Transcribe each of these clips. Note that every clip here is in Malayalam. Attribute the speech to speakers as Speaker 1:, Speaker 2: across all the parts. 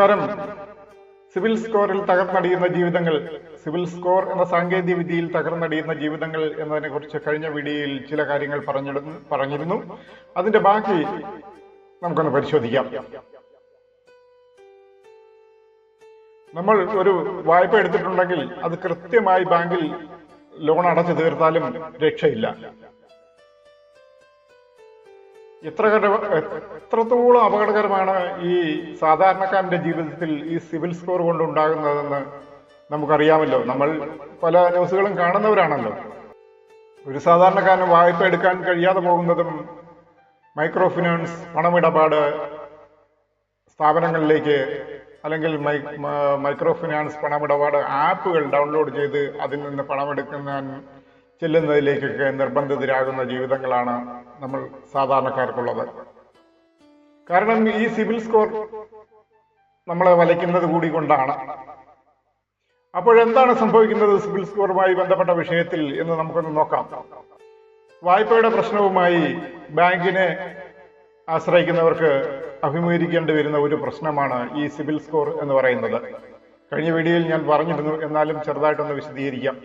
Speaker 1: നമസ്കാരം. സിവിൽ സ്കോറിൽ തകർന്നടിയുന്ന ജീവിതങ്ങൾ സിവിൽ സ്കോർ എന്ന സാങ്കേതിക വിദ്യയിൽ തകർന്നടിയുന്ന ജീവിതങ്ങൾ എന്നതിനെ കുറിച്ച് കഴിഞ്ഞ വീഡിയോയിൽ ചില കാര്യങ്ങൾ പറഞ്ഞിരുന്നു പറഞ്ഞിരുന്നു. അതിന്റെ ബാക്കി നമുക്കൊന്ന് പരിശോധിക്കാം. നമ്മൾ ഒരു വായ്പ എടുത്തിട്ടുണ്ടെങ്കിൽ അത് കൃത്യമായി ബാങ്കിൽ ലോൺ അടച്ചു തീർത്താലും രക്ഷയില്ല. എത്ര എത്രത്തോളം അപകടകരമാണ് ഈ സാധാരണക്കാരന്റെ ജീവിതത്തിൽ ഈ സിവിൽ സ്കോർ കൊണ്ട് കൊണ്ടുണ്ടാകുന്നതെന്ന് നമുക്കറിയാമല്ലോ. നമ്മൾ പല ന്യൂസുകളും കാണുന്നവരാണല്ലോ. ഒരു സാധാരണക്കാരന് വായ്പ എടുക്കാൻ കഴിയാതെ പോകുന്നതും മൈക്രോ ഫിനാൻസ് പണമിടപാട് സ്ഥാപനങ്ങളിലേക്ക് അല്ലെങ്കിൽ മൈക്രോ ഫിനാൻസ് പണമിടപാട് ആപ്പുകൾ ഡൗൺലോഡ് ചെയ്ത് അതിൽ നിന്ന് പണമെടുക്കുന്ന ചെല്ലുന്നതിലേക്കൊക്കെ നിർബന്ധിതരാകുന്ന ജീവിതങ്ങളാണ് നമ്മൾ സാധാരണക്കാർക്കുള്ളത്. കാരണം ഈ സിവിൽ സ്കോർ നമ്മളെ വലയ്ക്കുന്നത് കൂടി കൊണ്ടാണ് അപ്പോഴെന്താണ് സംഭവിക്കുന്നത് സിവിൽ സ്കോറുമായി ബന്ധപ്പെട്ട വിഷയത്തിൽ എന്ന് നമുക്കൊന്ന് നോക്കാം. വായ്പയുടെ പ്രശ്നവുമായി ബാങ്കിനെ ആശ്രയിക്കുന്നവർക്ക് അഭിമുഖീകരിക്കേണ്ടി വരുന്ന ഒരു പ്രശ്നമാണ് ഈ സിവിൽ സ്കോർ എന്ന് പറയുന്നത്. കഴിഞ്ഞ വീഡിയോയിൽ ഞാൻ പറഞ്ഞിരുന്നു എന്നാലും ചെറുതായിട്ടൊന്ന് വിശദീകരിക്കാം.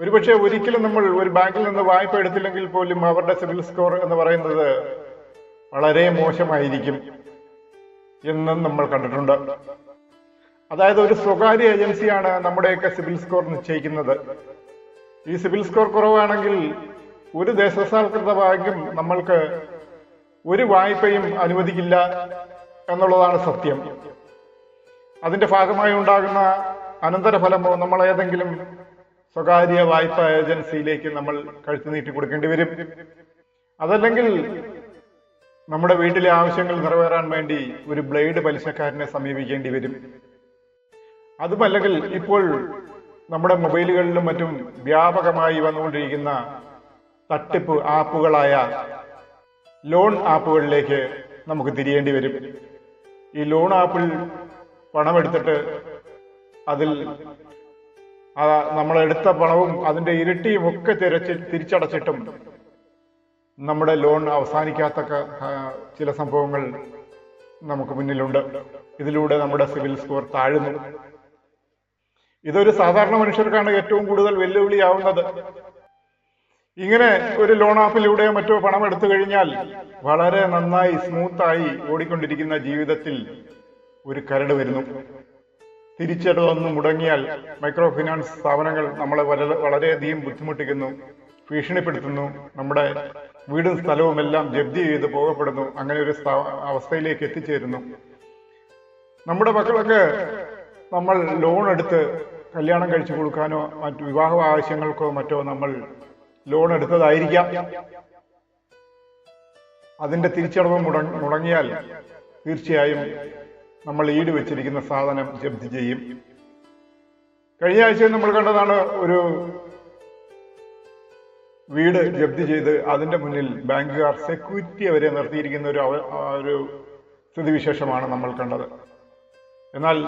Speaker 1: ഒരുപക്ഷെ ഒരിക്കലും നമ്മൾ ഒരു ബാങ്കിൽ നിന്ന് വായ്പ എടുത്തില്ലെങ്കിൽ പോലും അവരുടെ സിവിൽ സ്കോർ എന്ന് പറയുന്നത് വളരെ മോശമായിരിക്കും എന്നും നമ്മൾ കണ്ടിട്ടുണ്ട്. അതായത് ഒരു സ്വകാര്യ ഏജൻസിയാണ് നമ്മുടെയൊക്കെ സിവിൽ സ്കോർ നിശ്ചയിക്കുന്നത്. ഈ സിവിൽ സ്കോർ കുറവാണെങ്കിൽ ഒരു ദേശസാൽകൃത ബാങ്കും നമ്മൾക്ക് ഒരു വായ്പയും അനുവദിക്കില്ല എന്നുള്ളതാണ് സത്യം. അതിന്റെ ഭാഗമായി ഉണ്ടാകുന്ന അനന്തരഫലമോ നമ്മൾ ഏതെങ്കിലും സ്വകാര്യ വായ്പ ഏജൻസിയിലേക്ക് നമ്മൾ കഴുത്ത് നീട്ടി കൊടുക്കേണ്ടി വരും. അതല്ലെങ്കിൽ നമ്മുടെ വീട്ടിലെ ആവശ്യങ്ങൾ നിറവേറാൻ വേണ്ടി ഒരു ബ്ലേഡ് പലിശക്കാരനെ സമീപിക്കേണ്ടി വരും. അതുമല്ലെങ്കിൽ ഇപ്പോൾ നമ്മുടെ മൊബൈലുകളിലും മറ്റും വ്യാപകമായി വന്നുകൊണ്ടിരിക്കുന്ന തട്ടിപ്പ് ആപ്പുകളായ ലോൺ ആപ്പുകളിലേക്ക് നമുക്ക് തിരിയേണ്ടി വരും. ഈ ലോൺ ആപ്പിൽ പണമെടുത്തിട്ട് അതിൽ ആ നമ്മളെടുത്ത പണവും അതിന്റെ ഇരട്ടിയും ഒക്കെ തിരച്ച് തിരിച്ചടച്ചിട്ടും നമ്മുടെ ലോൺ അവസാനിക്കാത്ത ചില സംഭവങ്ങൾ നമുക്ക് മുന്നിലുണ്ട്. ഇതിലൂടെ നമ്മുടെ സിവിൽ സ്കോർ താഴുന്നു. ഇതൊരു സാധാരണ മനുഷ്യർക്കാണ് ഏറ്റവും കൂടുതൽ വെല്ലുവിളിയാവുന്നത്. ഇങ്ങനെ ഒരു ലോൺ ആപ്പിലൂടെയോ മറ്റോ പണം എടുത്തു കഴിഞ്ഞാൽ വളരെ നന്നായി സ്മൂത്തായി ഓടിക്കൊണ്ടിരിക്കുന്ന ജീവിതത്തിൽ ഒരു കരട് വരുന്നു. തിരിച്ചടവൊന്ന് മുടങ്ങിയാൽ മൈക്രോ ഫിനാൻസ് സ്ഥാപനങ്ങൾ നമ്മളെ വളരെ വളരെയധികം ബുദ്ധിമുട്ടിക്കുന്നു ഭീഷണിപ്പെടുത്തുന്നു നമ്മുടെ വീടും സ്ഥലവും എല്ലാം ജപ്തി ചെയ്ത് പോകപ്പെടുന്നു അങ്ങനെ ഒരു സ്ഥാ- അവസ്ഥയിലേക്ക് എത്തിച്ചേരുന്നു. നമ്മുടെ മക്കളൊക്കെ നമ്മൾ ലോൺ എടുത്ത് കല്യാണം കഴിച്ചു കൊടുക്കാനോ മറ്റു വിവാഹ ആവശ്യങ്ങൾക്കോ മറ്റോ നമ്മൾ ലോൺ എടുത്തതായിരിക്കാം. അതിന്റെ തിരിച്ചടവ് മുട- മുടങ്ങിയാൽ തീർച്ചയായും നമ്മൾ ഈട് വെച്ചിരിക്കുന്ന സാധനം ജപ്തി ചെയ്യും. കഴിഞ്ഞ ആഴ്ച നമ്മൾ കണ്ടതാണ് ഒരു വീട് ജപ്തി ചെയ്ത് അതിന്റെ മുന്നിൽ ബാങ്കുകാർ സെക്യൂരിറ്റി വരെ നിർത്തിയിരിക്കുന്ന ഒരു ഒരു സ്ഥിതിവിശേഷമാണ് നമ്മൾ കണ്ടത്. എന്നാൽ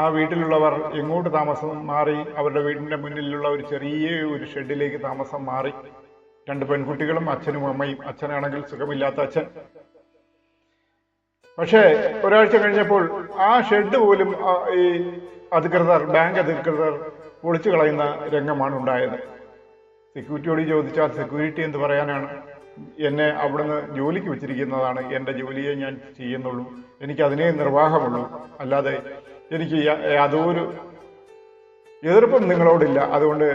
Speaker 1: ആ വീട്ടിലുള്ളവർ എങ്ങോട്ട് താമസം മാറി അവരുടെ വീടിന്റെ മുന്നിലുള്ള ഒരു ചെറിയ ഒരു ഷെഡിലേക്ക് താമസം മാറി. രണ്ട് പെൺകുട്ടികളും അച്ഛനും അമ്മയും അച്ഛനാണെങ്കിൽ സുഖമില്ലാത്ത അച്ഛൻ. പക്ഷേ ഒരാഴ്ച കഴിഞ്ഞപ്പോൾ ആ ഷെഡ് പോലും ഈ അധികൃതർ ബാങ്ക് അധികൃതർ പൊളിച്ചു കളയുന്ന രംഗമാണ് ഉണ്ടായത്. സെക്യൂരിറ്റിയോട് ചോദിച്ചാൽ സെക്യൂരിറ്റി എന്ന് പറയാനാണ് എന്നെ അവിടുന്ന് ജോലിക്ക് വെച്ചിരിക്കുന്നതാണ്. എന്റെ ജോലിയെ ഞാൻ ചെയ്യുന്നുള്ളൂ. എനിക്ക് അതിനേ നിർവാഹമുള്ളൂ. അല്ലാതെ എനിക്ക് യാതൊരു എതിർപ്പും നിങ്ങളോടില്ല. അതുകൊണ്ട്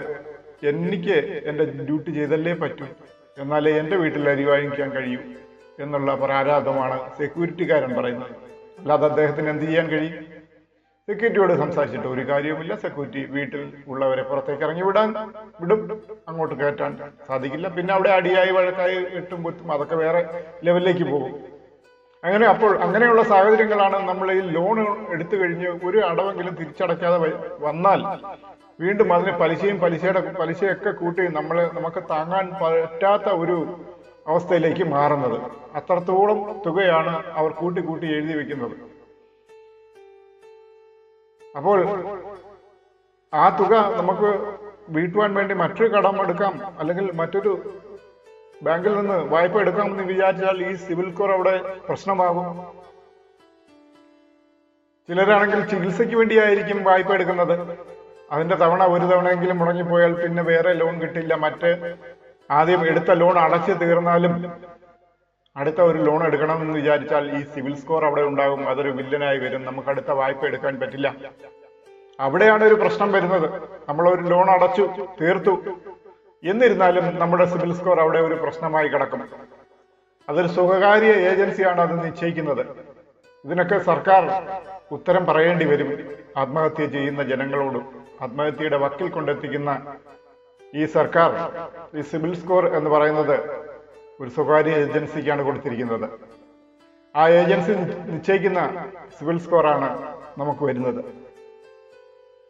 Speaker 1: എനിക്ക് എന്റെ ഡ്യൂട്ടി ചെയ്തല്ലേ പറ്റൂ. എന്നാലേ എന്റെ വീട്ടിൽ അരി വാങ്ങിക്കാൻ കഴിയൂ. എന്നുള്ള പരാരാധമാണ് സെക്യൂരിറ്റിക്കാരൻ പറയുന്നത്. അല്ലാതെ അദ്ദേഹത്തിന് എന്ത് ചെയ്യാൻ കഴിയും? സെക്യൂരിറ്റിയോട് സംസാരിച്ചിട്ട് ഒരു കാര്യവുമില്ല. സെക്യൂരിറ്റി വീട്ടിൽ ഉള്ളവരെ പുറത്തേക്ക് ഇറങ്ങി വിടാൻ വിടും. അങ്ങോട്ട് കയറ്റാൻ സാധിക്കില്ല. പിന്നെ അവിടെ അടിയായി വഴക്കായി എട്ടും പൊത്തും അതൊക്കെ വേറെ ലെവലിലേക്ക് പോകും. അങ്ങനെ അപ്പോൾ അങ്ങനെയുള്ള സാഹചര്യങ്ങളാണ് നമ്മൾ ഈ ലോൺ എടുത്തു കഴിഞ്ഞ് ഒരു അടവെങ്കിലും തിരിച്ചടയ്ക്കാതെ വന്നാൽ വീണ്ടും അതിന് പലിശയും പലിശയുടെ പലിശയൊക്കെ കൂട്ടി നമ്മളെ നമുക്ക് താങ്ങാൻ പറ്റാത്ത ഒരു അവസ്ഥയിലേക്ക് മാറുന്നത്. അത്രത്തോളം തുകയാണ് അവർ കൂട്ടി കൂട്ടി എഴുതി വെക്കുന്നത്. അപ്പോൾ ആ തുക നമുക്ക് വീട്ടുവാൻ വേണ്ടി മറ്റൊരു കടം എടുക്കാം അല്ലെങ്കിൽ മറ്റൊരു ബാങ്കിൽ നിന്ന് വായ്പ എടുക്കാമെന്ന് വിചാരിച്ചാൽ ഈ സിവിൽ സ്കോർ അവിടെ പ്രശ്നമാകും. ചിലരാണെങ്കിൽ ചികിത്സയ്ക്ക് വേണ്ടിയായിരിക്കും വായ്പ എടുക്കുന്നത്. അതിന്റെ തവണ ഒരു തവണയെങ്കിലും മുടങ്ങിപ്പോയാൽ പിന്നെ വേറെ ലോൺ കിട്ടില്ല മറ്റ് ആദ്യം എടുത്ത ലോൺ അടച്ചു തീർന്നാലും അടുത്ത ഒരു ലോൺ എടുക്കണമെന്ന് വിചാരിച്ചാൽ ഈ സിവിൽ സ്കോർ അവിടെ ഉണ്ടാകും അതൊരു വില്ലനായി വരും. നമുക്ക് അടുത്ത വായ്പ എടുക്കാൻ പറ്റില്ല. അവിടെയാണ് ഒരു പ്രശ്നം വരുന്നത്. നമ്മൾ ഒരു ലോൺ അടച്ചു തീർത്തു. എന്നിരുന്നാലും നമ്മുടെ സിവിൽ സ്കോർ അവിടെ ഒരു പ്രശ്നമായി കിടക്കും. അതൊരു സ്വകാര്യ ഏജൻസിയാണ് അത് നിശ്ചയിക്കുന്നത്. ഇതിനൊക്കെ സർക്കാർ ഉത്തരം പറയേണ്ടി വരും. ആത്മഹത്യ ചെയ്യുന്ന ജനങ്ങളോടും ആത്മഹത്യയുടെ വക്കിൽ കൊണ്ടെത്തിക്കുന്ന ഈ സർക്കാർ ഈ സിവിൽ സ്കോർ എന്ന് പറയുന്നത് ഒരു സ്വകാര്യ ഏജൻസിക്കാണ് കൊടുത്തിരിക്കുന്നത്. ആ ഏജൻസി നിശ്ചയിക്കുന്ന സിവിൽ സ്കോറാണ് നമുക്ക് വരുന്നത്.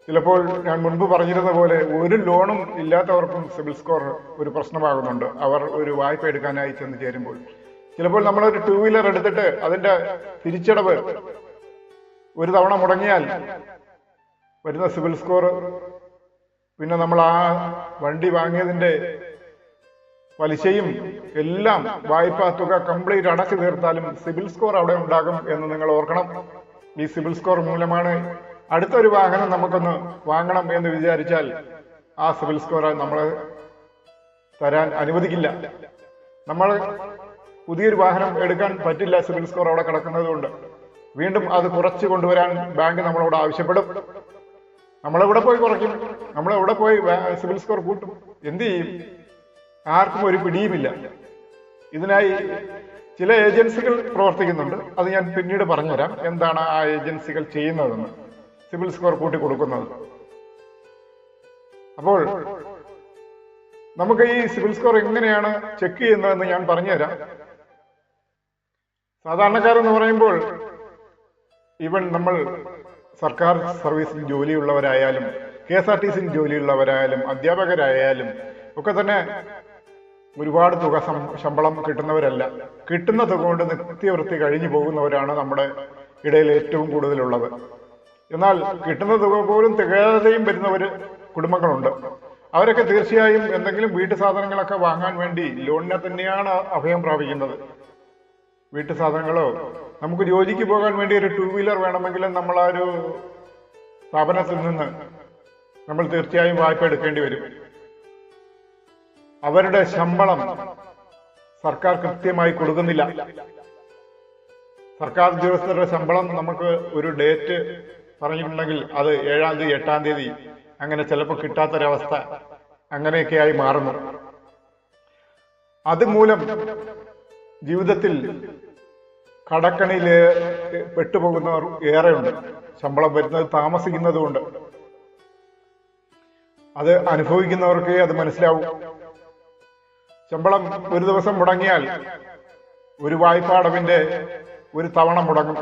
Speaker 1: ചിലപ്പോൾ ഞാൻ മുൻപ് പറഞ്ഞിരുന്ന പോലെ ഒരു ലോണും ഇല്ലാത്തവർക്കും സിവിൽ സ്കോർ ഒരു പ്രശ്നമാകുന്നുണ്ട്. അവർ ഒരു വായ്പ എടുക്കാനായി ചെന്ന് ചേരുമ്പോൾ. ചിലപ്പോൾ നമ്മളൊരു ടൂ വീലർ എടുത്തിട്ട് അതിന്റെ തിരിച്ചടവ് ഒരു തവണ മുടങ്ങിയാൽ വരുന്ന സിവിൽ സ്കോർ പിന്നെ നമ്മൾ ആ വണ്ടി വാങ്ങിയതിന്റെ പലിശയും എല്ലാം വായ്പാ തുക കംപ്ലീറ്റ് അടച്ചു തീർത്താലും സിബിൽ സ്കോർ അവിടെ ഉണ്ടാകും എന്ന് നിങ്ങൾ ഓർക്കണം. ഈ സിബിൽ സ്കോർ മൂലമാണ് അടുത്തൊരു വാഹനം നമുക്കൊന്ന് വാങ്ങണം എന്ന് വിചാരിച്ചാൽ ആ സിബിൽ സ്കോർ നമ്മൾ തരാൻ അനുവദിക്കില്ല. നമ്മൾ പുതിയൊരു വാഹനം എടുക്കാൻ പറ്റില്ല സിബിൽ സ്കോർ അവിടെ കിടക്കുന്നത് കൊണ്ട് വീണ്ടും അത് കുറച്ച് കൊണ്ടുവരാൻ ബാങ്ക് നമ്മളോട് ആവശ്യപ്പെടും. നമ്മളെവിടെ പോയി കുറയ്ക്കും? നമ്മളെവിടെ പോയി സിവിൽ സ്കോർ കൂട്ടും? എന്ത് ചെയ്യും? ആർക്കും ഒരു പിടിയുമില്ല. ഇതിനായി ചില ഏജൻസികൾ പ്രവർത്തിക്കുന്നുണ്ട്. അത് ഞാൻ പിന്നീട് പറഞ്ഞുതരാം. എന്താണ് ആ ഏജൻസികൾ ചെയ്യുന്നതെന്ന്. സിവിൽ സ്കോർ കൂട്ടി കൊടുക്കുന്നത്. അപ്പോൾ നമുക്ക് ഈ സിവിൽ സ്കോർ എങ്ങനെയാണ് ചെക്ക് ചെയ്യുന്നതെന്ന് ഞാൻ പറഞ്ഞുതരാം. സാധാരണക്കാരെന്ന് പറയുമ്പോൾ ഇവൻ നമ്മൾ സർക്കാർ സർവീസിൽ ജോലിയുള്ളവരായാലും കെ എസ് ആർ ടി സിയിൽ ജോലിയുള്ളവരായാലും അധ്യാപകരായാലും ഒക്കെ തന്നെ ഒരുപാട് തുക ശമ്പളം കിട്ടുന്നവരല്ല. കിട്ടുന്ന തുക കൊണ്ട് നിത്യവൃത്തി കഴിഞ്ഞു പോകുന്നവരാണ് നമ്മുടെ ഇടയിൽ ഏറ്റവും കൂടുതലുള്ളത്. എന്നാൽ കിട്ടുന്ന തുക പോലും തികയാതെയും വരുന്നവർ കുടുംബങ്ങളുണ്ട്. അവരൊക്കെ തീർച്ചയായും എന്തെങ്കിലും വീട്ടു സാധനങ്ങളൊക്കെ വാങ്ങാൻ വേണ്ടി ലോണിനെ തന്നെയാണ് അഭയം പ്രാപിക്കുന്നത്. വീട്ടു സാധനങ്ങളോ നമുക്ക് ജോലിക്ക് പോകാൻ വേണ്ടി ഒരു ടൂ വീലർ വേണമെങ്കിലും നമ്മൾ ആ ഒരു സ്ഥാപനത്തിൽ നിന്ന് നമ്മൾ തീർച്ചയായും വായ്പ എടുക്കേണ്ടി വരും. അവരുടെ ശമ്പളം സർക്കാർ കൃത്യമായി കൊടുക്കുന്നില്ല. സർക്കാർ ഉദ്യോഗസ്ഥരുടെ ശമ്പളം നമുക്ക് ഒരു ഡേറ്റ് പറഞ്ഞിട്ടുണ്ടെങ്കിൽ അത് ഏഴാം തീയതി എട്ടാം തീയതി അങ്ങനെ ചിലപ്പോൾ കിട്ടാത്തൊരവസ്ഥ അങ്ങനെയൊക്കെയായി മാറുന്നു. അതുമൂലം ജീവിതത്തിൽ കടക്കണിയിൽ പെട്ടുപോകുന്നവർ ഏറെയുണ്ട്. ശമ്പളം വരുന്നത് താമസിക്കുന്നതുകൊണ്ട് അത് അനുഭവിക്കുന്നവർക്ക് അത് മനസ്സിലാവും. ശമ്പളം ഒരു ദിവസം മുടങ്ങിയാൽ ഒരു വായ്പാടവിന്റെ ഒരു തവണ മുടങ്ങും.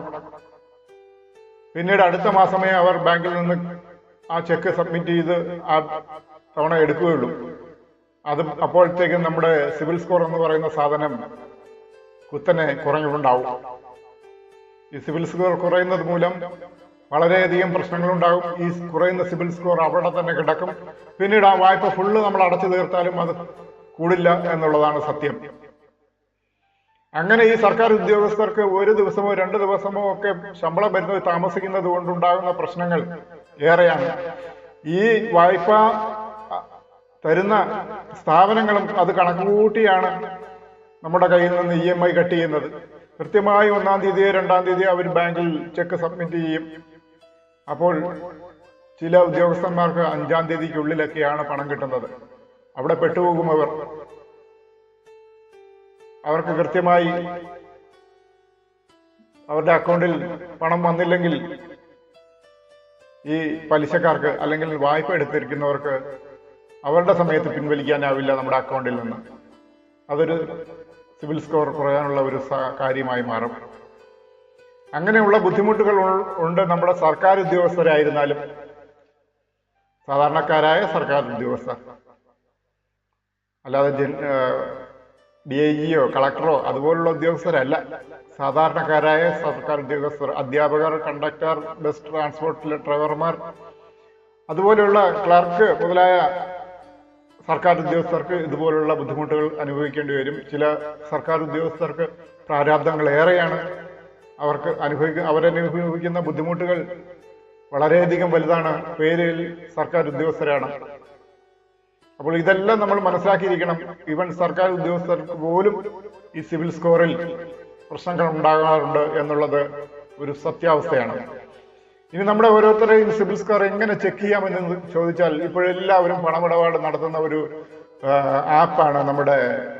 Speaker 1: പിന്നീട് അടുത്ത മാസമേ അവർ ബാങ്കിൽ നിന്ന് ആ ചെക്ക് സബ്മിറ്റ് ചെയ്ത് ആ തവണ എടുക്കുകയുള്ളൂ. അതും അപ്പോഴത്തേക്കും നമ്മുടെ സിവിൽ സ്കോർ എന്ന് പറയുന്ന സാധനം കുത്തനെ കുറഞ്ഞിട്ടുണ്ടാവും ഈ സിവിൽ സ്കോർ കുറയുന്നത് മൂലം വളരെയധികം പ്രശ്നങ്ങളുണ്ടാകും. ഈ കുറയുന്ന സിവിൽ സ്കോർ അവിടെ തന്നെ കിടക്കും. പിന്നീട് ആ വായ്പ ഫുള്ള് നമ്മൾ അടച്ചു തീർത്താലും അത് കൂടില്ല എന്നുള്ളതാണ് സത്യം. അങ്ങനെ ഈ സർക്കാർ ഉദ്യോഗസ്ഥർക്ക് ഒരു ദിവസമോ രണ്ട് ദിവസമോ ഒക്കെ ശമ്പളം വരുന്നത് താമസിക്കുന്നത് കൊണ്ടുണ്ടാകുന്ന പ്രശ്നങ്ങൾ ഏറെയാണ്. ഈ വായ്പ തരുന്ന സ്ഥാപനങ്ങളും അത് കണക്കുകൂട്ടിയാണ് നമ്മുടെ കയ്യിൽ നിന്ന് ഇ എം ഐ കട്ട് ചെയ്യുന്നത്. കൃത്യമായി ഒന്നാം തീയതിയോ രണ്ടാം തീയതിയോ അവർ ബാങ്കിൽ ചെക്ക് സബ്മിറ്റ് ചെയ്യും. അപ്പോൾ ചില ഉദ്യോഗസ്ഥന്മാർക്ക് അഞ്ചാം തീയതിക്കുള്ളിലൊക്കെയാണ് പണം കിട്ടുന്നത്. അവിടെ പെട്ടുപോകും അവർ. അവർക്ക് കൃത്യമായി അവരുടെ അക്കൗണ്ടിൽ പണം വന്നില്ലെങ്കിൽ ഈ പലിശക്കാർക്ക് അല്ലെങ്കിൽ വായ്പ എടുത്തിരിക്കുന്നവർക്ക് അവരുടെ സമയത്ത് പിൻവലിക്കാനാവില്ല നമ്മുടെ അക്കൗണ്ടിൽ നിന്ന്. അതൊരു സിവിൽ സ്കോർ കുറയാനുള്ള ഒരു കാര്യമായി മാറും. അങ്ങനെയുള്ള ബുദ്ധിമുട്ടുകൾ ഉണ്ട് നമ്മുടെ സർക്കാർ ഉദ്യോഗസ്ഥരായിരുന്നാലും സാധാരണക്കാരായ സർക്കാർ ഉദ്യോഗസ്ഥർ. അല്ലാതെ ഡി ഐ ജിയോ കളക്ടറോ അതുപോലുള്ള ഉദ്യോഗസ്ഥരല്ല. സാധാരണക്കാരായ സർക്കാർ ഉദ്യോഗസ്ഥർ അധ്യാപകർ കണ്ടക്ടർ ബസ് ട്രാൻസ്പോർട്ടിലെ ഡ്രൈവർമാർ അതുപോലെയുള്ള ക്ലർക്ക് മുതലായ സർക്കാർ ഉദ്യോഗസ്ഥർക്ക് ഇതുപോലുള്ള ബുദ്ധിമുട്ടുകൾ അനുഭവിക്കേണ്ടി വരും. ചില സർക്കാർ ഉദ്യോഗസ്ഥർക്ക് പ്രാരാബ്ദങ്ങൾ ഏറെയാണ്. അവർക്ക് അനുഭവിക്കുന്ന അവരനുഭവിക്കുന്ന ബുദ്ധിമുട്ടുകൾ വളരെയധികം വലുതാണ്. പേരിൽ സർക്കാർ ഉദ്യോഗസ്ഥരാണ്. അപ്പോൾ ഇതെല്ലാം നമ്മൾ മനസ്സിലാക്കിയിരിക്കണം. ഇവൻ സർക്കാർ ഉദ്യോഗസ്ഥർക്ക് പോലും ഈ സിവിൽ സ്കോറിൽ പ്രശ്നങ്ങൾ ഉണ്ടാകാറുണ്ട് എന്നുള്ളത് ഒരു സത്യാവസ്ഥയാണ്. ഇനി നമ്മുടെ ഓരോരുത്തരെയും സിബിൽ സ്കോർ എങ്ങനെ ചെക്ക് ചെയ്യാമെന്ന് ചോദിച്ചാൽ ഇപ്പോഴെല്ലാവരും പണമിടപാട് നടത്തുന്ന ഒരു ആപ്പാണ് നമ്മുടെ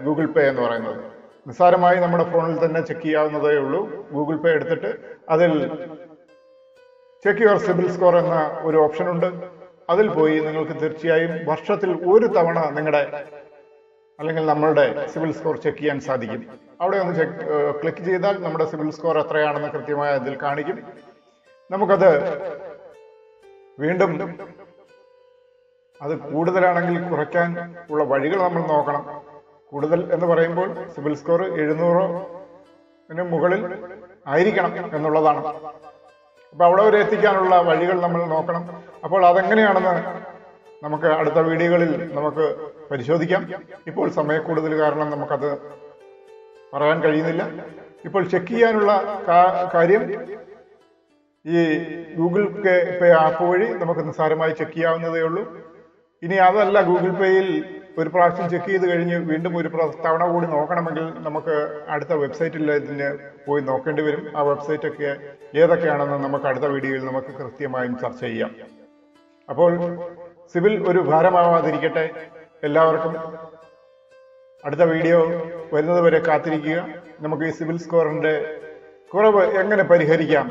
Speaker 1: ഗൂഗിൾ പേ എന്ന് പറയുന്നത്. നിസ്സാരമായി നമ്മുടെ ഫോണിൽ തന്നെ ചെക്ക് ചെയ്യാവുന്നതേ ഉള്ളൂ. ഗൂഗിൾ പേ എടുത്തിട്ട് അതിൽ ചെക്ക് യുവർ സിബിൽ സ്കോർ എന്ന ഒരു ഓപ്ഷൻ ഉണ്ട്. അതിൽ പോയി നിങ്ങൾക്ക് തീർച്ചയായും വർഷത്തിൽ ഒരു തവണ നിങ്ങളുടെ അല്ലെങ്കിൽ നമ്മളുടെ സിവിൽ സ്കോർ ചെക്ക് ചെയ്യാൻ സാധിക്കും. അവിടെ ഒന്ന് ചെക്ക് ക്ലിക്ക് ചെയ്താൽ നമ്മുടെ സിവിൽ സ്കോർ എത്രയാണെന്ന് കൃത്യമായി അതിൽ കാണിക്കും. നമുക്കത് വീണ്ടും അത് കൂടുതലാണെങ്കിൽ കുറയ്ക്കാൻ ഉള്ള വഴികൾ നമ്മൾ നോക്കണം. കൂടുതൽ എന്ന് പറയുമ്പോൾ സിവിൽ സ്കോർ എഴുന്നൂറോ മുകളിൽ ആയിരിക്കണം എന്നുള്ളതാണ്. അപ്പൊ അവിടെ വരെ എത്തിക്കാനുള്ള വഴികൾ നമ്മൾ നോക്കണം. അപ്പോൾ അതെങ്ങനെയാണെന്ന് നമുക്ക് അടുത്ത വീഡിയോകളിൽ നമുക്ക് പരിശോധിക്കാം. ഇപ്പോൾ സമയക്കൂടുതൽ കാരണം നമുക്കത് പറയാൻ കഴിയുന്നില്ല. ഇപ്പോൾ ചെക്ക് ചെയ്യാനുള്ള കാര്യം ഈ ഗൂഗിൾ പേ ആപ്പ് വഴി നമുക്ക് നിസ്സാരമായി ചെക്ക് ചെയ്യാവുന്നതേ ഉള്ളൂ. ഇനി അതല്ല ഗൂഗിൾ പേയിൽ ഒരു പ്രാവശ്യം ചെക്ക് ചെയ്ത് കഴിഞ്ഞ് വീണ്ടും ഒരു തവണ കൂടി നോക്കണമെങ്കിൽ നമുക്ക് അടുത്ത വെബ്സൈറ്റിൽ ഇതിന് പോയി നോക്കേണ്ടി വരും. ആ വെബ്സൈറ്റ് ഒക്കെ ഏതൊക്കെയാണെന്ന് നമുക്ക് അടുത്ത വീഡിയോയിൽ നമുക്ക് കൃത്യമായും ചർച്ച ചെയ്യാം. അപ്പോൾ സിവിൽ ഒരു ഭാരമാവാതിരിക്കട്ടെ എല്ലാവർക്കും. അടുത്ത വീഡിയോ വരുന്നത് വരെ കാത്തിരിക്കുക. നമുക്ക് ഈ സിവിൽ സ്കോറിന്റെ കുറവ് എങ്ങനെ പരിഹരിക്കാം?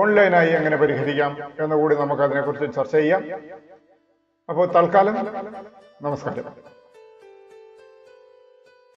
Speaker 1: ഓൺലൈനായി എങ്ങനെ പരിഹരിക്കാം എന്നുകൂടി നമുക്ക് അതിനെക്കുറിച്ച് ചർച്ച ചെയ്യാം. അപ്പോൾ തൽക്കാലം നമസ്കാരം.